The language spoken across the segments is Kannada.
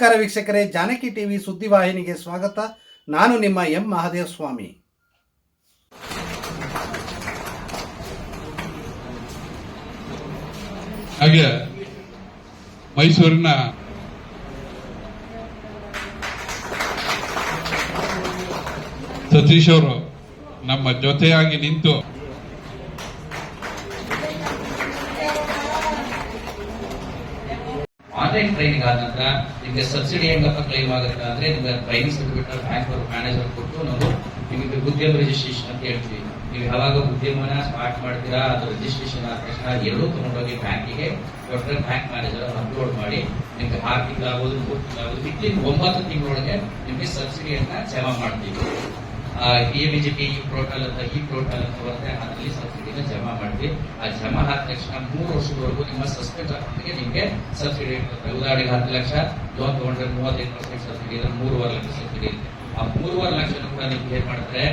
ನಮಸ್ಕಾರ ವೀಕ್ಷಕರೇ ಜಾನಕಿ ಟಿವಿ ಸುದ್ದಿವಾಹಿನಿಗೆ ಸ್ವಾಗತ. ನಾನು ನಿಮ್ಮ ಎಂ ಮಹಾದೇವ ಸ್ವಾಮಿ ಹಾಗೆ ಮೈಸೂರಿನ ಸತೀಶ್ ಅವರು ನಮ್ಮ ಜೊತೆಯಾಗಿ ನಿಂತು ಆನ್ಲೈನ್ ಟ್ರೈನಿಂಗ್ ಆದ ನಂತರ ನಿಮಗೆ ಸಬ್ಸಿಡಿ ಹೆಂಗಪ್ಪ ಕ್ಲೈಮ್ ಆಗುತ್ತೆ ಅಂದ್ರೆ ನಿಮ್ಗೆ ಟ್ರೈನಿಂಗ್ ಸರ್ಟಿಫಿಕೇಟ್ ಬ್ಯಾಂಕ್ ಅವರು ಮ್ಯಾನೇಜರ್ ಕೊಟ್ಟು ನಾವು ನಿಮಗೆ ಉದ್ಯಮ ರಿಜಿಸ್ಟ್ರೇಷನ್ ಅಂತ ಹೇಳ್ತೀವಿ. ನೀವು ಯಾವಾಗ ಉದ್ಯಮನ ಸ್ಟಾರ್ಟ್ ಮಾಡ್ತೀರಾ, ಅದು ರಿಜಿಸ್ಟ್ರೇಷನ್ ಆದ ತಕ್ಷಣ ಎರಡೂ ತಗೊಂಡೋಗಿ ಬ್ಯಾಂಕಿಗೆ ಕೊಟ್ಟರೆ ಬ್ಯಾಂಕ್ ಮ್ಯಾನೇಜರ್ ಅಪ್ಲೋಡ್ ಮಾಡಿ ನಿಮಗೆ ಆರು ತಿಂಗಳಾಗೋದು ಮೂರು ತಿಂಗಳಾಗೋದು ಒಂಬತ್ತು ತಿಂಗಳೊಳಗೆ ನಿಮಗೆ ಸಬ್ಸಿಡಿಯನ್ನ ಜಮಾ ಮಾಡ್ತೀವಿ. ಎಬಿಜಿಪಿ ಈ ಪೋರ್ಟಲ್ ಅಂತ, ಈ ಪೋರ್ಟಲ್ ಅಂತ ಬರುತ್ತೆ. ಅದರಲ್ಲಿ ಸಬ್ಸಿಡಿನ ಜಮಾ ಮಾಡಿದ್ವಿ ಆ ಜಮಾ ಆದ ತಕ್ಷಣ ಮೂರು ವರ್ಷದವರೆಗೂ ನಿಮ್ಮ ಸಸ್ಪೆಂಡ್ ಅಕೌಂಟ್ಗೆ ನಿಮಗೆ ಸಬ್ಸಿಡಿ ಇರ್ತದೆ ಉದಾಹರಣೆಗೆ ಹತ್ತು ಲಕ್ಷ ಲೋನ್ ತಗೊಂಡ್ರೆ ಮೂವತ್ತೈದು ಪರ್ಸೆಂಟ್ ಸಬ್ಸಿಡಿ ಇದ್ರೆ ಮೂರುವರೆ ಲಕ್ಷ ಸಬ್ಸಿಡಿ ಇರುತ್ತೆ. ಆ ಮೂರುವರೆ ಲಕ್ಷ ಕೂಡ ನಿಮ್ಗೆ ಏನ್ ಮಾಡ್ತಾರೆ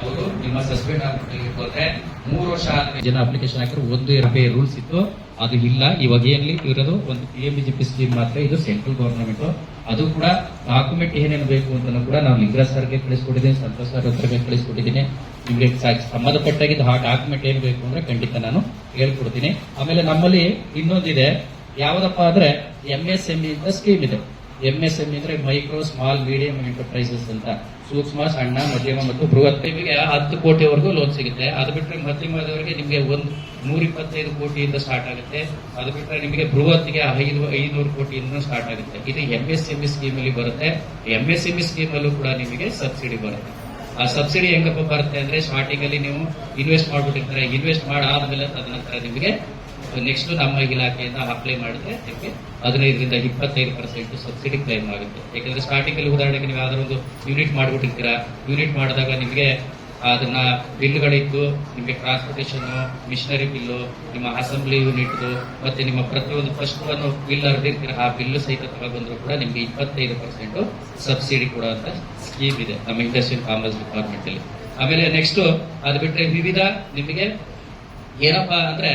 ಅವರು ನಿಮ್ಮ ಸಸ್ಪೆಂಡ್ ಅಕೌಂಟ್ಗೆ ಹೋದ್ರೆ ಮೂರು ವರ್ಷ ಆದ್ರೆ ಜನ ಅಪ್ಲಿಕೇಶನ್ ಹಾಕಿದ್ರೆ ಒಂದು ರೂಲ್ಸ್ ಇತ್ತು. ಅದು ಇಲ್ಲ. ಇವಾಗ ಏನ್ಲಿ ಇರೋದು? ಒಂದು ಪಿ ಎಂ ಬಿ ಸ್ಕೀಮ್ ಮಾತ್ರ ಇದು ಸೆಂಟ್ರಲ್ ಗವರ್ನಮೆಂಟ್ ಅದು ಕೂಡ ಡಾಕ್ಯುಮೆಂಟ್ ಏನೇನು ಬೇಕು ಅಂತ ಕೂಡ ನಾವು ಲಿಂಗರಾಜ್ ಸರ್ಗೆ ಕಳಿಸ್ಕೊಟ್ಟಿದ್ದೀನಿ, ಸಂತೋಷ್ ಸರ್ ಹತ್ರಗೆ ಕಳಿಸ್ಕೊಟ್ಟಿದ್ದೀನಿ. ನಿಮಗೆ ಸಂಬಂಧಪಟ್ಟಾಗಿದ್ದು ಆ ಡಾಕ್ಯುಮೆಂಟ್ ಏನ್ ಬೇಕು ಅಂದ್ರೆ ಖಂಡಿತ ನಾನು ಹೇಳ್ಕೊಡ್ತೀನಿ. ಆಮೇಲೆ ನಮ್ಮಲ್ಲಿ ಇನ್ನೊಂದಿದೆ. ಯಾವ್ದಪ್ಪ ಅಂದ್ರೆ ಎಂ ಎಸ್ ಎಂ ಸ್ಕೀಮ್ ಇದೆ ಎಂ ಎಸ್ ಎಂ ಅಂದ್ರೆ ಮೈಕ್ರೋ ಸ್ಮಾಲ್ ಮೀಡಿಯಂ ಎಂಟರ್ಪ್ರೈಸಸ್ ಅಂತ. ಸೂಕ್ಷ್ಮ, ಸಣ್ಣ, ಮಧ್ಯಮ ಮತ್ತು ಬೃಹತ್. ನಿಮಗೆ ಹತ್ತು ಕೋಟಿವರೆಗೂ ಲೋನ್ ಸಿಗುತ್ತೆ. ಅದು ಬಿಟ್ಟರೆ ಮಧ್ಯಮದವರಿಗೆ ನಿಮಗೆ ಒಂದು ನೂರ ಇಪ್ಪತ್ತೈದು ಕೋಟಿಯಿಂದ ಸ್ಟಾರ್ಟ್ ಆಗುತ್ತೆ. ಅದು ಬಿಟ್ಟರೆ ನಿಮಗೆ ಬೃಹತ್ಗೆ ಐದು, ಐನೂರು ಕೋಟಿಯಿಂದ ಸ್ಟಾರ್ಟ್ ಆಗುತ್ತೆ. ಇದು M S M E scheme ಅಲ್ಲಿ ಬರುತ್ತೆ. M S M E scheme ಅಲ್ಲೂ ಕೂಡ ನಿಮಗೆ ಸಬ್ಸಿಡಿ ಬರುತ್ತೆ. ಆ ಸಬ್ಸಿಡಿ ಹೆಂಗಪ್ಪ ಬರುತ್ತೆ ಅಂದ್ರೆ ಸ್ಟಾರ್ಟಿಂಗ್ ಅಲ್ಲಿ ನೀವು ಇನ್ವೆಸ್ಟ್ ಮಾಡ್ಬಿಟ್ಟಿರ್ತಾರೆ. ಇನ್ವೆಸ್ಟ್ ಮಾಡಾದ್ಮೇಲೆ ತದನಂತರ ನಿಮಗೆ ನೆಕ್ಸ್ಟ್ ನಮ್ಮ ಇಲಾಖೆಯಿಂದ ಅಪ್ಲೈ ಮಾಡಿದ್ರೆ ನಿಮಗೆ ಹದಿನೈದರಿಂದ ಇಪ್ಪತ್ತೈದು ಪರ್ಸೆಂಟ್ ಸಬ್ಸಿಡಿ ಕ್ಲೈಮ್ ಆಗುತ್ತೆ ಯಾಕಂದ್ರೆ ಸ್ಟಾರ್ಟಿಂಗ್ ಅಲ್ಲಿ ಉದಾಹರಣೆಗೆ ನೀವು ಯಾವ್ದಾದ್ರು ಒಂದು ಯೂನಿಟ್ ಮಾಡ್ಬಿಟ್ಟಿರ್ತೀರಾ ಯೂನಿಟ್ ಮಾಡಿದಾಗ ನಿಮಗೆ ಅದನ್ನ ಬಿಲ್ಗಳಿದ್ದು ನಿಮಗೆ ಟ್ರಾನ್ಸ್ಪೋರ್ಟೇಷನ್ ಮಿಷನರಿ ಬಿಲ್ಲು ನಿಮ್ಮ ಅಸೆಂಬ್ಲಿ ಯೂನಿಟ್ ಮತ್ತೆ ನಿಮ್ಮ ಪ್ರತಿಯೊಂದು ಫಸ್ಟ್ ಒಂದು ಬಿಲ್ ಅರ್ದಿರ್ತೀರ, ಆ ಬಿಲ್ ಸಹಿತ ಬಂದರೂ ಕೂಡ ನಿಮಗೆ ಇಪ್ಪತ್ತೈದು ಪರ್ಸೆಂಟ್ ಸಬ್ಸಿಡಿ ಕೂಡ ಅಂತ ಸ್ಕೀಮ್ ಇದೆ ನಮ್ಮ ಇಂಡಸ್ಟ್ರಿಯಲ್ ಕಾಮರ್ಸ್ ಡಿಪಾರ್ಟ್ಮೆಂಟ್ ಅಲ್ಲಿ. ಆಮೇಲೆ ನೆಕ್ಸ್ಟ್ ಅದು ಬಿಟ್ಟರೆ ವಿವಿಧ ನಿಮಗೆ ಏನಪ್ಪಾ ಅಂದ್ರೆ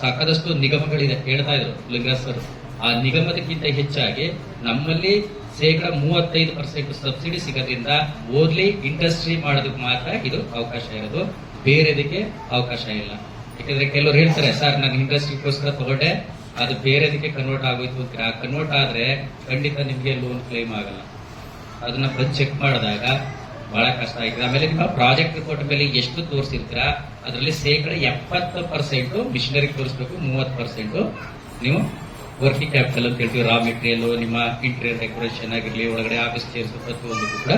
ಸಾಕಷ್ಟು ನಿಗಮಗಳಿದೆ, ಹೇಳ್ತಾ ಇದ್ರು ಲಿಂಗರಾಜ್ ಸರ್ ಆ ನಿಗಮದಕ್ಕಿಂತ ಹೆಚ್ಚಾಗಿ ನಮ್ಮಲ್ಲಿ ಶೇಕಡ ಮೂವತ್ತೈದು ಪರ್ಸೆಂಟ್ ಸಬ್ಸಿಡಿ ಸಿಗೋದ್ರಿಂದ ಓದ್ಲಿ ಇಂಡಸ್ಟ್ರಿ ಮಾಡೋದಕ್ಕೆ ಮಾತ್ರ ಇದು ಅವಕಾಶ ಇರೋದು. ಬೇರೆದಕ್ಕೆ ಅವಕಾಶ ಇಲ್ಲ. ಯಾಕಂದ್ರೆ ಕೆಲವರು ಹೇಳ್ತಾರೆ, ಸರ್, ನಾನು ಇಂಡಸ್ಟ್ರಿಗೋಸ್ಕರ ತಗೊಂಡೆ, ಅದು ಬೇರೆದಕ್ಕೆ ಕನ್ವರ್ಟ್ ಆಗೋಯ್ತು ಅಂತ. ಕನ್ವರ್ಟ್ ಆದ್ರೆ ಖಂಡಿತ ನಿಮಗೆ ಲೋನ್ ಕ್ಲೈಮ್ ಆಗಲ್ಲ. ಅದನ್ನ ಬಂದು ಚೆಕ್ ಮಾಡಿದಾಗ ಬಹಳ ಕಷ್ಟ ಆಗಿದೆ. ಆಮೇಲೆ ನಿಮ್ಮ ಪ್ರಾಜೆಕ್ಟ್ ರಿಪೋರ್ಟ್ ಮೇಲೆ ಎಷ್ಟು ತೋರಿಸಿರ್ತೀರ, ಅದರಲ್ಲಿ ಶೇಕಡ ಎಪ್ಪತ್ತು ಪರ್ಸೆಂಟ್ ಮಿಷನರಿ ತೋರಿಸ್ಬೇಕು, ಮೂವತ್ತು ಪರ್ಸೆಂಟ್ ನೀವು ವರ್ಕಿಂಗ್ ಕ್ಯಾಪಿಟಲ್ ಅಂತ ಹೇಳ್ತೀವಿ. ರಾ ಮೆಟೀರಿಯಲ್ ನಿಮ್ಮ ಇಂಟೀರಿಯರ್ ಡೆಕೋರೇಷನ್ ಆಗಿರಲಿ, ಒಳಗಡೆ ಆಫೀಸ್ ಚೇರ್ಸ್ ಪ್ರತಿಯೊಂದು ಕೂಡ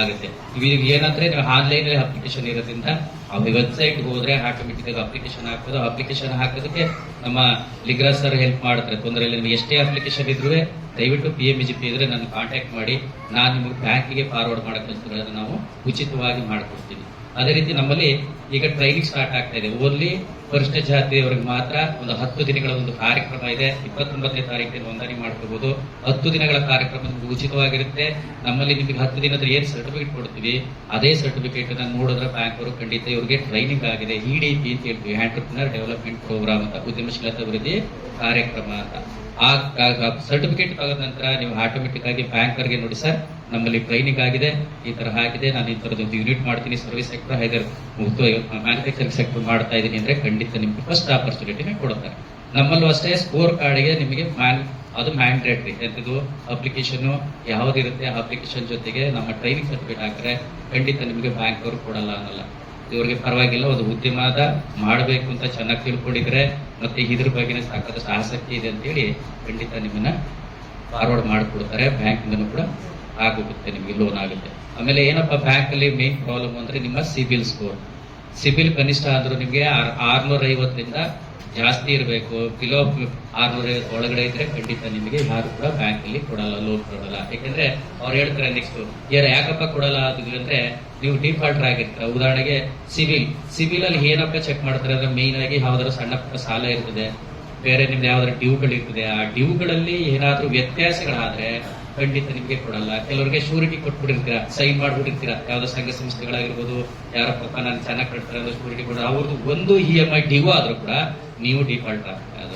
ಆಗುತ್ತೆ. ಇವಾಗ ಏನಂದ್ರೆ ನೀವು ಆನ್ಲೈನ್ ಅಪ್ಲಿಕೇಶನ್ ಇರೋದ್ರಿಂದ ಆ ವೆಬ್ಸೈಟ್ ಹೋದ್ರೆ ಆಟೋಮೆಟಿಕ್ ಅಪ್ಲಿಕೇಶನ್ ಹಾಕೋದು ಅಪ್ಲಿಕೇಶನ್ ಹಾಕೋದಕ್ಕೆ ನಮ್ಮ ಲಿಗ್ರಾ ಸರ್ ಹೆಲ್ಪ್ ಮಾಡ್ತಾರೆ. ತೊಂದರೆ ಇಲ್ಲ. ನಿಮ್ಗೆ ಎಷ್ಟೇ ಅಪ್ಲಿಕೇಶನ್ ಇದ್ರೂ ದಯವಿಟ್ಟು ಪಿ ಎಂ ಜಿ ಪಿ ಇದ್ರೆ ನನ್ನ ಕಾಂಟ್ಯಾಕ್ಟ್ ಮಾಡಿ. ನಾನು ನಿಮಗೆ ಬ್ಯಾಂಕಿಗೆ ಫಾರ್ವರ್ಡ್ ಮಾಡಕ್ಕೆ ನಾವು ಉಚಿತವಾಗಿ ಮಾಡಿಕೊಡ್ತೀವಿ. ಅದೇ ರೀತಿ ನಮ್ಮಲ್ಲಿ ಈಗ ಟ್ರೈನಿಂಗ್ ಸ್ಟಾರ್ಟ್ ಆಗ್ತಾ ಇದೆ. ಓನ್ಲಿ ಪರಿಷ್ಠ ಜಾತಿಯವರಿಗೆ ಮಾತ್ರ ಒಂದು ಹತ್ತು ದಿನಗಳ ಒಂದು ಕಾರ್ಯಕ್ರಮ ಇದೆ. ಇಪ್ಪತ್ತೊಂಬತ್ತನೇ ತಾರೀಕಿನ ನೋಂದಣಿ ಮಾಡ್ಕೋಬಹುದು ಹತ್ತು ದಿನಗಳ ಕಾರ್ಯಕ್ರಮ ಉಚಿತವಾಗಿರುತ್ತೆ. ನಮ್ಮಲ್ಲಿ ನಿಮಗೆ ಹತ್ತು ದಿನದ ಏನ್ ಸರ್ಟಿಫಿಕೇಟ್ ಕೊಡ್ತೀವಿ, ಅದೇ ಸರ್ಟಿಫಿಕೇಟ್ ನೋಡಿದ್ರೆ ಬ್ಯಾಂಕ್ ಅವರು ಖಂಡಿತ ಇವರಿಗೆ ಟ್ರೈನಿಂಗ್ ಆಗಿದೆ. ಇ ಅಂತ ಹೇಳ್ತೀವಿ. ಆಂಟರ್ಪ್ರಿನರ್ ಡೆವಲಪ್ಮೆಂಟ್ ಪ್ರೋಗ್ರಾಮ್ ಅಂತ, ಉದ್ಯಮಶೀಲತಾ ಅಭಿವೃದ್ಧಿ ಕಾರ್ಯಕ್ರಮ ಅಂತ. ಆ ಸರ್ಟಿಫಿಕೇಟ್ ತಗೊಂಡ ನಂತರ ನೀವು ಆಟೋಮೆಟಿಕ್ ಆಗಿ ಬ್ಯಾಂಕರ್ಗೆ ನೋಡಿ, ಸರ್, ನಮ್ಮಲ್ಲಿ ಟ್ರೈನಿಂಗ್ ಆಗಿದೆ, ಈ ತರ ಆಗಿದೆ, ನಾನು ಈ ತರದೊಂದು ಯೂನಿಟ್ ಮಾಡ್ತೀನಿ service sector either manufacturing sector ಮಾಡ್ತಾ ಇದ್ದೀನಿ ಅಂದ್ರೆ ಖಂಡಿತ ನಿಮ್ಗೆ ಫಸ್ಟ್ ಆಪರ್ಚುನಿಟಿನೇ ಕೊಡುತ್ತಾರೆ. ನಮ್ಮಲ್ಲೂ ಅಷ್ಟೇ ಸ್ಕೋರ್ ಕಾರ್ಡ್ಗೆ ನಿಮಗೆ ಮ್ಯಾನ್ ಅದು ಮ್ಯಾಂಡೇಟ್ರಿ ಎಂತದು? ಅಪ್ಲಿಕೇಶನ್ ಯಾವ್ದಿರುತ್ತೆ, ಆ ಅಪ್ಲಿಕೇಶನ್ ಜೊತೆಗೆ ನಮ್ಮ ಟ್ರೈನಿಂಗ್ ಸರ್ಟಿಫಿಕೇಟ್ ಹಾಕ್ರೆ ಖಂಡಿತ ನಿಮಗೆ ಬ್ಯಾಂಕ್ ಅವರು ಕೊಡಲ್ಲ ಅನ್ನಲ್ಲ. ಇವ್ರಿಗೆ ಪರವಾಗಿಲ್ಲ, ಒಂದು ಉದ್ಯಮದ ಮಾಡಬೇಕು ಅಂತ ಚೆನ್ನಾಗಿ ತಿಳ್ಕೊಂಡಿದ್ರೆ ಮತ್ತೆ ಇದ್ರ ಬಗ್ಗೆ ಸಾಕಷ್ಟು ಆಸಕ್ತಿ ಇದೆ ಅಂತೇಳಿ ಖಂಡಿತ ನಿಮ್ಮನ್ನ ಫಾರ್ವರ್ಡ್ ಮಾಡಿಕೊಡ್ತಾರೆ. ಬ್ಯಾಂಕಿಂದನೂ ಕೂಡ ಆಗೋಗುತ್ತೆ, ನಿಮಗೆ ಲೋನ್ ಆಗುತ್ತೆ. ಆಮೇಲೆ ಏನಪ್ಪ ಬ್ಯಾಂಕ್ ಅಲ್ಲಿ ಮೇನ್ ಪ್ರಾಬ್ಲಮ್ ಅಂದ್ರೆ ನಿಮ್ಮ ಸಿಬಿಲ್ ಸ್ಕೋರ್ ಸಿಬಿಲ್ ಕನಿಷ್ಠ ಆದ್ರೂ ನಿಮಗೆ ಆರ್ನೂರ ಐವತ್ತರಿಂದ ಜಾಸ್ತಿ ಇರಬೇಕು. ಕಿಲೋ ಆರ್ನೂರ ಒಳಗಡೆ ಇದ್ರೆ ಖಂಡಿತ ನಿಮಗೆ ಯಾರು ಕೂಡ ಬ್ಯಾಂಕ್ ಅಲ್ಲಿ ಕೊಡಲ್ಲ ಲೋನ್ ಕೊಡಲ್ಲ. ಯಾಕಂದ್ರೆ ಅವ್ರು ಹೇಳ್ತಾರೆ ನೆಕ್ಸ್ಟ್ ಯಾರು ಯಾಕಪ್ಪ ಕೊಡಲ್ಲ? ಅದು ಅಂದ್ರೆ ನೀವು ಡಿಫಾಲ್ಟರ್ ಆಗಿರ್ತಾರೆ. ಉದಾಹರಣೆಗೆ ಸಿವಿಲ್ ಸಿವಿಲ್ ಅಲ್ಲಿ ಏನಪ್ಪ ಚೆಕ್ ಮಾಡ್ತಾರೆ? ಅಂದ್ರೆ ಮೇನ್ ಆಗಿ ಯಾವ್ದಾದ್ರು ಸಣ್ಣ ಪುಟ್ಟ ಸಾಲ ಇರ್ತದೆ. ಬೇರೆ ನಿಮ್ದು ಯಾವ್ದಾದ್ರು ಡ್ಯೂಗಳಿರ್ತದೆ ಆ ಡ್ಯೂಗಳಲ್ಲಿ ಏನಾದ್ರೂ ವ್ಯತ್ಯಾಸಗಳಾದ್ರೆ ಖಂಡಿತ ನಿಮಗೆ ಕೊಡಲ್ಲ. ಕೆಲವರಿಗೆ ಶೂರಿಟಿ ಕೊಟ್ಬಿಟ್ಟಿರ್ತೀರ ಸೈನ್ ಮಾಡ್ಬಿಟ್ಟಿರ್ತೀರ. ಯಾವ್ದೋ ಸಂಘ ಸಂಸ್ಥೆಗಳಾಗಿರ್ಬೋದು, ಯಾರೋ ಪಕ್ಕ ನಾನು ಚೆನ್ನಾಗಿ ಕಟ್ತಾರೆ ಅನ್ನೋ ಶೂರಿಟಿ ಕೊಡ ಅವ್ರದ್ದು ಒಂದು ಇ ಎಂ ಐ ಡಿಒ ಆದ್ರೂ ಕೂಡ ನೀವು ಡಿಫಾಲ್ಟ್ ಆಗ್ತಾ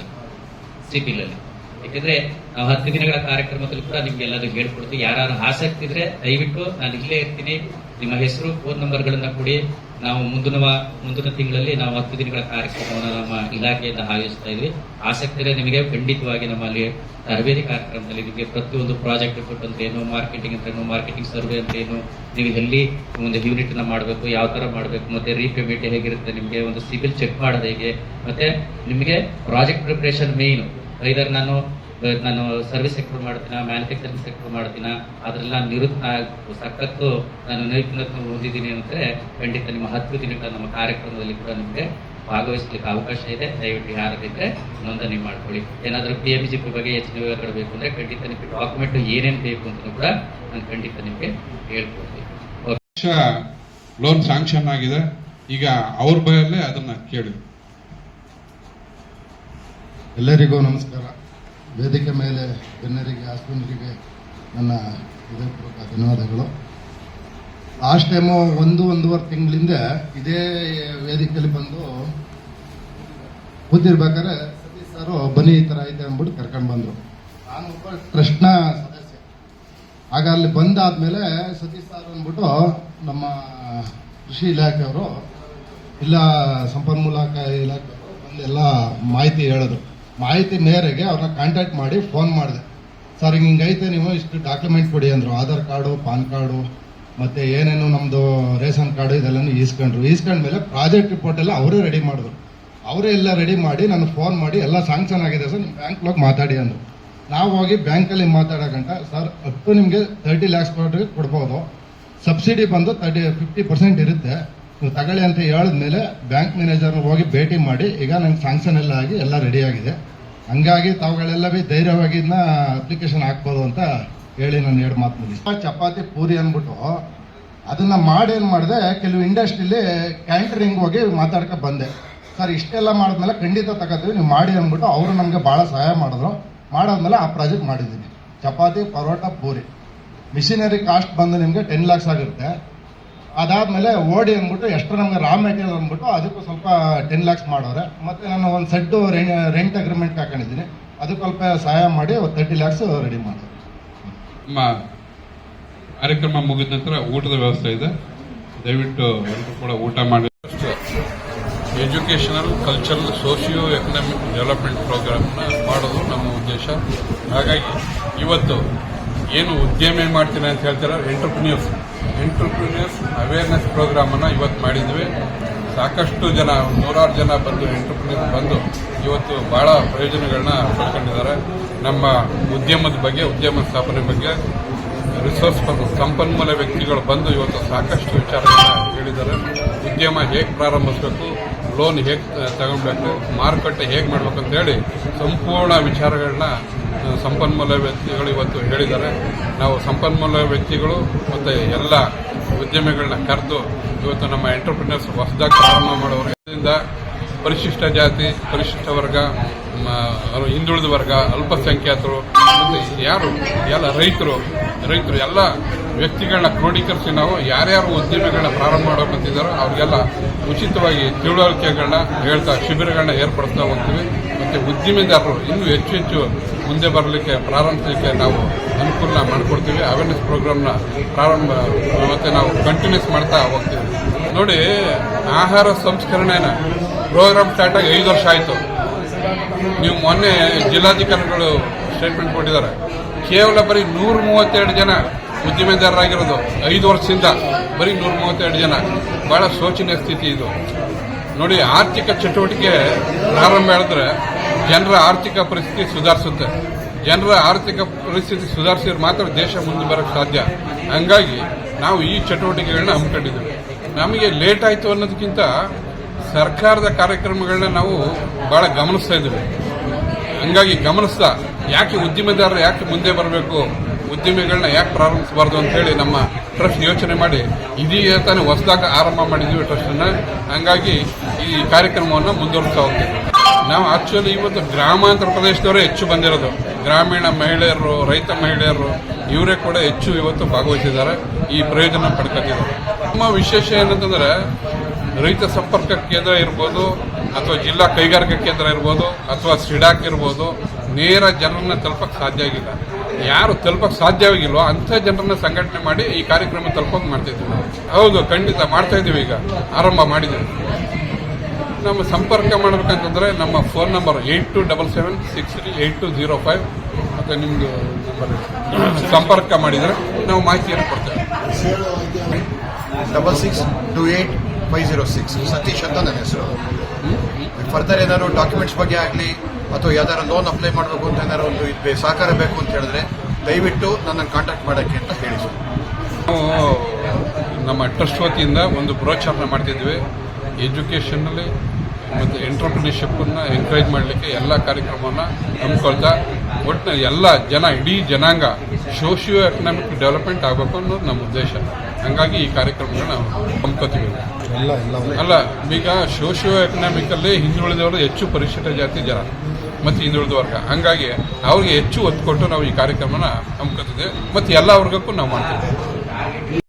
ಸಿಬಿಲ್ ಅಲ್ಲಿ ಯಾಕಂದ್ರೆ ನಾವು ಹತ್ತು ದಿನಗಳ ಕಾರ್ಯಕ್ರಮದಲ್ಲಿ ಕೂಡ ನಿಮ್ಗೆ ಎಲ್ಲರೂ ಹೇಳ್ಕೊಡ್ತೀವಿ. ಯಾರು ಆಸಕ್ತಿ ಇದ್ರೆ ದಯವಿಟ್ಟು ನಾನು ಇಲ್ಲೇ ಇರ್ತೀನಿ. ನಿಮ್ಮ ಹೆಸರು ಫೋನ್ ನಂಬರ್ಗಳನ್ನ ಕೊಡಿ. ನಾವು ಮುಂದಿನ ಮುಂದಿನ ತಿಂಗಳಲ್ಲಿ ನಾವು ಹತ್ತು ದಿನಗಳ ಕಾರ್ಯಕ್ರಮವನ್ನು ನಮ್ಮ ಇಲಾಖೆಯಿಂದ ಆಯೋಜಿಸ್ತಾ ಇದ್ವಿ. ಆಸಕ್ತಿ ಇದ್ರೆ ನಿಮಗೆ ಖಂಡಿತವಾಗಿ ನಮ್ಮಲ್ಲಿ ತರಬೇತಿ ಕಾರ್ಯಕ್ರಮದಲ್ಲಿ ನಿಮಗೆ ಪ್ರತಿಯೊಂದು ಪ್ರಾಜೆಕ್ಟ್ ರಿಪೋರ್ಟ್ ಅಂತ ಏನು ಮಾರ್ಕೆಟಿಂಗ್ ಅಂತ ಏನು ಮಾರ್ಕೆಟಿಂಗ್ ಸರ್ವೆ ಅಂತ ಏನು ನೀವು ಎಲ್ಲಿ ಒಂದು ಯೂನಿಟ್ನ ಮಾಡಬೇಕು, ಯಾವ ತರ ಮಾಡಬೇಕು, ಮತ್ತೆ ರೀಪೇಮೆಂಟ್ ಹೇಗಿರುತ್ತೆ, ನಿಮಗೆ ಒಂದು ಸಿಬಿಲ್ ಚೆಕ್ ಮಾಡೋದು ಹೇಗೆ, ಮತ್ತೆ ನಿಮಗೆ ಪ್ರಾಜೆಕ್ಟ್ ಪ್ರಿಪರೇಷನ್ ಮೇನ್ ಐದರ್ ನಾನು ನಾನು ಸರ್ವಿಸ್ ಸೆಕ್ಟರ್ ಮಾಡ್ತೀನ ಮ್ಯಾನುಫ್ಯಾಕ್ಚರಿಂಗ್ ಸೆಕ್ಟರ್ ಮಾಡ್ತೀನ ಅದ್ರೆಲ್ಲ ನಿವೃತ್ತ ಸಖತ್ತು ನಾನು ನೈಪುಣ್ಯತೆ ಹೊಂದಿದ್ದೀನಿ ಅಂದ್ರೆ ಖಂಡಿತ ನಿಮ್ಮ ಹತ್ತು ದಿನಗಳ ನಮ್ಮ ಕಾರ್ಯಕ್ರಮದಲ್ಲಿ ಕೂಡ ನಿಮಗೆ ಭಾಗವಹಿಸಲಿಕ್ಕೆ ಅವಕಾಶ ಇದೆ. ದಯವಿಟ್ಟು ಯಾರಿದ್ರೆ ನೋಂದಣಿ ಮಾಡ್ಕೊಳ್ಳಿ. ಏನಾದರೂ ಪಿ ಎಂ ಜಿ ಪಿ ಬಗ್ಗೆ ಹೆಚ್ಚಿನ ವಿವರಗಳು ಬೇಕು ಅಂದ್ರೆ ಖಂಡಿತ ನಿಮಗೆ ಡಾಕ್ಯುಮೆಂಟ್ ಏನೇನು ಬೇಕು ಅಂತ ಕೂಡ ನಾನು ಖಂಡಿತ ನಿಮಗೆ ಹೇಳ್ಕೊಡ್ತೀನಿ. ಲೋನ್ ಸ್ಯಾಂಕ್ಷನ್ ಆಗಿದೆ. ಈಗ ಅವ್ರ ಬಯಲ್ಲೇ ಅದನ್ನ ಕೇಳಿ. ಎಲ್ಲರಿಗೂ ನಮಸ್ಕಾರ. ವೇದಿಕೆ ಮೇಲೆ ಗಣ್ಯರಿಗೆ ಆಸ್ಪಂದರಿಗೆ ನನ್ನ ಹೃದಯಪೂರ್ವಕ ಧನ್ಯವಾದಗಳು. ಲಾಸ್ಟ್ ಟೈಮು ಒಂದು, ಒಂದೂವರೆ ತಿಂಗಳಿಂದ ಇದೇ ವೇದಿಕೆಯಲ್ಲಿ ಬಂದು ಕೂತಿರ್ಬೇಕಾದ್ರೆ ಸತೀಶ್ ಸಾರು ಬನ್ನಿ ಈ ಥರ ಐತೆ ಅಂದ್ಬಿಟ್ಟು ಕರ್ಕೊಂಡು ಬಂದರು. ನಾನು ಒಬ್ಬ ಟ್ರಸ್ಟ್ನ ಸದಸ್ಯ. ಆಗ ಅಲ್ಲಿ ಬಂದಾದಮೇಲೆ ಸತೀಶ್ ಸಾರು ಅಂದ್ಬಿಟ್ಟು ನಮ್ಮ ಕೃಷಿ ಇಲಾಖೆಯವರು, ಇಲ್ಲ ಸಂಪನ್ಮೂಲ ಇಲಾಖೆಯವರು ಬಂದು ಎಲ್ಲ ಮಾಹಿತಿ ಹೇಳಿದ್ರು. ಮಾಹಿತಿ ಮೇರೆಗೆ ಅವ್ರನ್ನ ಕಾಂಟ್ಯಾಕ್ಟ್ ಮಾಡಿ ಫೋನ್ ಮಾಡಿದೆ. ಸರ್ ಹಿಂಗೆ ಹಿಂಗೈತೆ ನೀವು, ಇಷ್ಟು ಡಾಕ್ಯುಮೆಂಟ್ ಕೊಡಿ ಅಂದರು. ಆಧಾರ್ ಕಾರ್ಡು, ಪಾನ್ ಕಾರ್ಡು, ಮತ್ತೆ ಏನೇನು ನಮ್ಮದು ರೇಷನ್ ಕಾರ್ಡು ಇದೆಲ್ಲನೂ ಈಸ್ಕೊಂಡ್ರು. ಈಸ್ಕೊಂಡ್ಮೇಲೆ ಪ್ರಾಜೆಕ್ಟ್ ರಿಪೋರ್ಟ್ ಎಲ್ಲ ಅವರೇ ರೆಡಿ ಮಾಡಿದ್ರು. ಅವರೇ ಎಲ್ಲ ರೆಡಿ ಮಾಡಿ ನನಗೆ ಫೋನ್ ಮಾಡಿ, ಎಲ್ಲ ಸ್ಯಾಂಕ್ಷನ್ ಆಗಿದೆ ಸರ್ ನಿಮ್ಮ ಬ್ಯಾಂಕ್ ಹೋಗಿ ಮಾತಾಡಿ ಅಂದರು. ನಾವು ಹೋಗಿ ಬ್ಯಾಂಕಲ್ಲಿ ಮಾತಾಡೋ ಸರ್ ಅಷ್ಟು ನಿಮಗೆ ತರ್ಟಿ ಲ್ಯಾಕ್ಸ್ ಕೊಡ್ಬೋದು. ಸಬ್ಸಿಡಿ ಬಂದು ತರ್ಟಿ ಫಿಫ್ಟಿ ಪರ್ಸೆಂಟ್ ಇರುತ್ತೆ. ತಗೊಳ್ಳಿ ಅಂತ ಹೇಳಿದ್ಮೇಲೆ ಬ್ಯಾಂಕ್ ಮ್ಯಾನೇಜರ್ನ ಹೋಗಿ ಭೇಟಿ ಮಾಡಿ, ಈಗ ನಂಗೆ ಸ್ಯಾಂಕ್ಷನ್ ಎಲ್ಲ ಆಗಿ ಎಲ್ಲ ರೆಡಿ ಆಗಿದೆ. ಹಂಗಾಗಿ ತಾವುಗಳೆಲ್ಲ ಭೀ ಧೈರ್ಯವಾಗಿ ಇದನ್ನ ಅಪ್ಲಿಕೇಶನ್ ಹಾಕ್ಬೋದು ಅಂತ ಹೇಳಿ ನಾನು ಎರಡು ಮಾತು ಮುಗಿಸ್ ಚಪಾತಿ, ಪೂರಿ ಅಂದ್ಬಿಟ್ಟು ಅದನ್ನ ಮಾಡಿ ಏನು ಮಾಡಿದೆ, ಕೆಲವು ಇಂಡಸ್ಟ್ರಿಲಿ ಕ್ಯಾಂಟ್ರಿಂಗ್ ಹೋಗಿ ಮಾತಾಡ್ಕೊ ಬಂದೆ. ಸರ್, ಇಷ್ಟೆಲ್ಲ ಮಾಡಿದ್ಮೇಲೆ ಖಂಡಿತ ತಗೋತೀವಿ, ನೀವು ಮಾಡಿ ಅಂದ್ಬಿಟ್ಟು ಅವರು ನಮಗೆ ಭಾಳ ಸಹಾಯ ಮಾಡಿದ್ರು. ಮಾಡಾದ್ಮೇಲೆ ಆ ಪ್ರಾಜೆಕ್ಟ್ ಮಾಡಿದ್ದೀನಿ. ಚಪಾತಿ, ಪರೋಟ, ಪೂರಿ. ಮಿಷಿನರಿ ಕಾಸ್ಟ್ ಬಂದು ನಿಮಗೆ ಟೆನ್ ಲ್ಯಾಕ್ಸ್ ಆಗಿರುತ್ತೆ. ಅದಾದ್ಮೇಲೆ ಓಡಿ ಅಂದ್ಬಿಟ್ಟು ಎಷ್ಟು ನಮಗೆ ರಾ ಮೆಟೀರಿಯಲ್ ಅಂದ್ಬಿಟ್ಟು ಅದಕ್ಕೂ ಸ್ವಲ್ಪ ಟೆನ್ ಲ್ಯಾಕ್ಸ್ ಮಾಡೋರೆ. ಮತ್ತೆ ನಾನು ಒಂದು ಸೆಡ್ಡು ರೆಂಟ್ ಅಗ್ರಿಮೆಂಟ್ ಹಾಕೊಂಡಿದ್ದೀನಿ. ಅದಕ್ಕೆ ಸ್ವಲ್ಪ ಸಹಾಯ ಮಾಡಿ ತರ್ಟಿ ಲ್ಯಾಕ್ಸ್ ರೆಡಿ ಮಾಡಿ ನಮ್ಮ ಕಾರ್ಯಕ್ರಮ ಮುಗಿದ ನಂತರ ಊಟದ ವ್ಯವಸ್ಥೆ ಇದೆ. ದಯವಿಟ್ಟು ಎಲ್ಲರೂ ಕೂಡ ಊಟ ಮಾಡಿ. Educational cultural socio economic development ಪ್ರೋಗ್ರಾಮ್ನ ಮಾಡೋದು ನಮ್ಮ ಉದ್ದೇಶ. ಹಾಗಾಗಿ ಇವತ್ತು ಏನು ಉದ್ಯಮ ಮಾಡ್ತೀನಿ ಅಂತ ಹೇಳ್ತಾರೆ? ಎಂಟರ್ಪ್ರಿನ್ಯೂರ್ಸ್ ಎಂಟರ್ಪ್ರಿನ್ಯೂರ್ಸ್ ಅವೇರ್ನೆಸ್ ಪ್ರೋಗ್ರಾಮನ್ನು ಇವತ್ತು ಮಾಡಿದ್ವಿ. ಸಾಕಷ್ಟು ಜನ, ನೂರಾರು ಜನ ಬಂದು ಎಂಟರ್ಪ್ರಿನ್ಯೂರ್ಸ್ ಬಂದು ಇವತ್ತು ಬಹಳ ಪ್ರಯೋಜನಗಳನ್ನ ಪಡ್ಕೊಂಡಿದ್ದಾರೆ. ನಮ್ಮ ಉದ್ಯಮದ ಬಗ್ಗೆ, ಉದ್ಯಮ ಸ್ಥಾಪನೆ ಬಗ್ಗೆ ರಿಸೋರ್ಸ್ ಸಂಪನ್ಮೂಲ ವ್ಯಕ್ತಿಗಳು ಬಂದು ಇವತ್ತು ಸಾಕಷ್ಟು ವಿಚಾರಗಳನ್ನ ಹೇಳಿದ್ದಾರೆ. ಉದ್ಯಮ ಹೇಗೆ ಪ್ರಾರಂಭಿಸಬೇಕು ಲೋನ್ ಹೇಗೆ ತಗೊಳ್ಬೇಕು ಮಾರುಕಟ್ಟೆ ಹೇಗೆ ಮಾಡಬೇಕು ಅಂತ ಹೇಳಿ ಸಂಪೂರ್ಣ ವಿಚಾರಗಳನ್ನ ಸಂಪನ್ಮೂಲ ವ್ಯಕ್ತಿಗಳು ಇವತ್ತು ಹೇಳಿದ್ದಾರೆ. ನಾವು ಸಂಪನ್ಮೂಲ ವ್ಯಕ್ತಿಗಳು ಮತ್ತು ಎಲ್ಲ ಉದ್ಯಮಿಗಳನ್ನ ಕರೆದು ಇವತ್ತು ನಮ್ಮ ಎಂಟರ್ಪ್ರಿನರ್ಸ್ ಹೊಸದಾಗಿ ಪ್ರಾರಂಭ ಮಾಡೋರಿಂದ ಪರಿಶಿಷ್ಟ ಜಾತಿ, ಪರಿಶಿಷ್ಟ ವರ್ಗ ಹಿಂದುಳಿದ ವರ್ಗ, ಅಲ್ಪಸಂಖ್ಯಾತರು, ಮತ್ತು ಯಾರು, ಎಲ್ಲ ರೈತರು ರೈತರು, ಎಲ್ಲ ವ್ಯಕ್ತಿಗಳನ್ನ ಕ್ರೋಢೀಕರಿಸಿ ನಾವು ಯಾರ್ಯಾರು ಉದ್ಯಮಿಗಳನ್ನ ಪ್ರಾರಂಭ ಮಾಡೋಕಂತಿದ್ದಾರೋ ಅವ್ರಿಗೆಲ್ಲ ಉಚಿತವಾಗಿ ತಿಳುವಳಿಕೆಗಳನ್ನ ಹೇಳ್ತಾ ಶಿಬಿರಗಳನ್ನ ಏರ್ಪಡಿಸ್ತಾ ಹೋಗ್ತೀವಿ. ಮತ್ತು ಉದ್ಯಮಿದಾರರು ಇನ್ನೂ ಹೆಚ್ಚು ಹೆಚ್ಚು ಮುಂದೆ ಬರಲಿಕ್ಕೆ ಪ್ರಾರಂಭಿಸಲಿಕ್ಕೆ ನಾವು ಅನುಕೂಲ ಮಾಡಿಕೊಡ್ತೀವಿ. ಅವೇರ್ನೆಸ್ ಪ್ರೋಗ್ರಾಮ್ನ ಪ್ರಾರಂಭ, ಮತ್ತು ನಾವು ಕಂಟಿನ್ಯೂಸ್ ಮಾಡ್ತಾ ಹೋಗ್ತೀವಿ. ನೋಡಿ, ಆಹಾರ ಸಂಸ್ಕರಣೆನ ಪ್ರೋಗ್ರಾಮ್ ಸ್ಟಾರ್ಟ್ ಆಗಿ ಐದು ವರ್ಷ ಆಯಿತು. ನೀವು ಮೊನ್ನೆ ಜಿಲ್ಲಾಧಿಕಾರಿಗಳು ಸ್ಟೇಟ್ಮೆಂಟ್ ಕೊಟ್ಟಿದ್ದಾರೆ. ಕೇವಲ ಬರೀ ನೂರ ಮೂವತ್ತೆರಡು ಜನ ಉದ್ಯಮಿದಾರರಾಗಿರೋದು ಐದು ವರ್ಷದಿಂದ. ಬರೀ ನೂರ ಮೂವತ್ತೆರಡು ಜನ. ಬಹಳ ಶೋಚನೀಯ ಸ್ಥಿತಿ ಇದು. ನೋಡಿ, ಆರ್ಥಿಕ ಚಟುವಟಿಕೆ ಪ್ರಾರಂಭ ಹೇಳಿದ್ರೆ ಜನರ ಆರ್ಥಿಕ ಪರಿಸ್ಥಿತಿ ಸುಧಾರಿಸುತ್ತೆ. ಜನರ ಆರ್ಥಿಕ ಪರಿಸ್ಥಿತಿ ಸುಧಾರಿಸಿದ್ರೆ ಮಾತ್ರ ದೇಶ ಮುಂದೆ ಬರೋಕ್ಕೆ ಸಾಧ್ಯ. ಹಂಗಾಗಿ ನಾವು ಈ ಚಟುವಟಿಕೆಗಳನ್ನ ಹಮ್ಮಿಕೊಂಡಿದ್ದೀವಿ. ನಮಗೆ ಲೇಟ್ ಆಯಿತು ಅನ್ನೋದಕ್ಕಿಂತ ಸರ್ಕಾರದ ಕಾರ್ಯಕ್ರಮಗಳನ್ನ ನಾವು ಬಹಳ ಗಮನಿಸ್ತಾ ಇದ್ದೀವಿ. ಹಂಗಾಗಿ ಗಮನಿಸ್ತಾ, ಯಾಕೆ ಉದ್ದಿಮೆದಾರರು ಯಾಕೆ ಮುಂದೆ ಬರಬೇಕು? ಉದ್ದಿಮೆಗಳನ್ನ ಯಾಕೆ ಪ್ರಾರಂಭಿಸಬಾರ್ದು ಅಂತ ಹೇಳಿ ನಮ್ಮ ಟ್ರಸ್ಟ್ ಯೋಚನೆ ಮಾಡಿ ಇದೀಗ ತಾನೇ ಹೊಸದಾಗ ಆರಂಭ ಮಾಡಿದ್ದೀವಿ ಟ್ರಸ್ಟನ್ನು ಹಂಗಾಗಿ ಈ ಕಾರ್ಯಕ್ರಮವನ್ನು ಮುಂದುವರಿಸ್ತಾ ಹೋಗ್ತೀವಿ. ನಾವು ಆಕ್ಚುಲಿ ಇವತ್ತು ಗ್ರಾಮಾಂತರ ಪ್ರದೇಶದವರೇ ಹೆಚ್ಚು ಬಂದಿರೋದು. ಗ್ರಾಮೀಣ ಮಹಿಳೆಯರು, ರೈತ ಮಹಿಳೆಯರು, ಇವರೇ ಕೂಡ ಹೆಚ್ಚು ಇವತ್ತು ಭಾಗವಹಿಸಿದ್ದಾರೆ. ಈ ಪ್ರಯೋಜನ ಪಡ್ಕೊತಿದ್ದಾರೆ. ನಮ್ಮ ವಿಶೇಷ ಏನಂತಂದ್ರೆ, ರೈತ ಸಂಪರ್ಕ ಕೇಂದ್ರ ಇರ್ಬೋದು, ಅಥವಾ ಜಿಲ್ಲಾ ಕೈಗಾರಿಕಾ ಕೇಂದ್ರ ಇರ್ಬೋದು, ಅಥವಾ ಸಿಡಾಕ್ ಇರ್ಬೋದು, ನೇರ ಜನರನ್ನ ತಲುಪಕ್ಕೆ ಸಾಧ್ಯ ಆಗಿಲ್ಲ. ಯಾರು ತಲುಪಕ್ಕೆ ಸಾಧ್ಯವಾಗಿಲ್ವೋ ಅಂಥ ಜನರನ್ನ ಸಂಘಟನೆ ಮಾಡಿ ಈ ಕಾರ್ಯಕ್ರಮ ತಲುಪೋಕೆ ಮಾಡ್ತಿದ್ದೀವಿ. ಹೌದು, ಖಂಡಿತ ಮಾಡ್ತಾ ಇದ್ದೀವಿ ಈಗ. ಆರಂಭ ಮಾಡಿದ್ದೀವಿ. ನಮ್ಮ ಸಂಪರ್ಕ ಮಾಡಬೇಕಂತಂದ್ರೆ ನಮ್ಮ phone number eight two double seven six three eight two zero five ಮತ್ತು ನಿಮ್ಮದು ನಂಬರ್ ಸಂಪರ್ಕ ಮಾಡಿದರೆ ನಾವು ಮಾಹಿತಿಯನ್ನು ಕೊಡ್ತೇವೆ. Double six two eight five zero six Satish ಅಂತ ನನ್ನ ಹೆಸರು. ಫರ್ದರ್ ಏನಾದ್ರು ಡಾಕ್ಯುಮೆಂಟ್ಸ್ ಬಗ್ಗೆ ಆಗಲಿ ಅಥವಾ ಯಾವ್ದಾರು ಲೋನ್ ಅಪ್ಲೈ ಮಾಡಬೇಕು ಅಂತ ಏನಾದ್ರು ಒಂದು ಇದು ಸಹಕಾರ ಬೇಕು ಅಂತ ಹೇಳಿದ್ರೆ ದಯವಿಟ್ಟು ನನ್ನನ್ನು ಕಾಂಟ್ಯಾಕ್ಟ್ ಮಾಡೋಕ್ಕೆ ಅಂತ ಹೇಳಿ. ಸರ್ ನಾವು ನಮ್ಮ ಟ್ರಸ್ಟ್ ವತಿಯಿಂದ ಒಂದು ಪ್ರೋತ್ಸಾಹನ ಮಾಡ್ತಿದ್ವಿ. ಎಜುಕೇಷನ್ನಲ್ಲಿ ಮತ್ತು ಎಂಟ್ರಪ್ರಿನರ್ಶಿಪ್ಪನ್ನು ಎಂಕರೇಜ್ ಮಾಡಲಿಕ್ಕೆ ಎಲ್ಲ ಕಾರ್ಯಕ್ರಮವನ್ನು ಹಮ್ಮಿಕೊಳ್ತಾ ಒಟ್ಟಿನ ಎಲ್ಲ ಜನ ಇಡೀ ಜನಾಂಗ ಸೋಷಿಯೋ ಎಕನಾಮಿಕ್ ಡೆವಲಪ್ಮೆಂಟ್ ಆಗಬೇಕು ಅನ್ನೋದು ನಮ್ಮ ಉದ್ದೇಶ. ಹಂಗಾಗಿ ಈ ಕಾರ್ಯಕ್ರಮಗಳನ್ನ ನಾವು ಹಮ್ಮಿಕೊತೀವಿ ಅಲ್ಲ ಈಗ ಸೋಷಿಯೋ ಎಕನಾಮಿಕಲ್ಲಿ ಹಿಂದುಳಿದವರು ಹೆಚ್ಚು ಪರಿಶಿಷ್ಟ ಜಾತಿ ಜನ ಮತ್ತು ಹಿಂದುಳಿದ ವರ್ಗ. ಹಂಗಾಗಿ ಅವ್ರಿಗೆ ಹೆಚ್ಚು ಒತ್ತು ಕೊಟ್ಟು ನಾವು ಈ ಕಾರ್ಯಕ್ರಮನ ಹಮ್ಮಿಕೊತಿದ್ದೇವೆ ಮತ್ತು ಎಲ್ಲ ವರ್ಗಕ್ಕೂ ನಾವು ಮಾಡ್ತೀವಿ.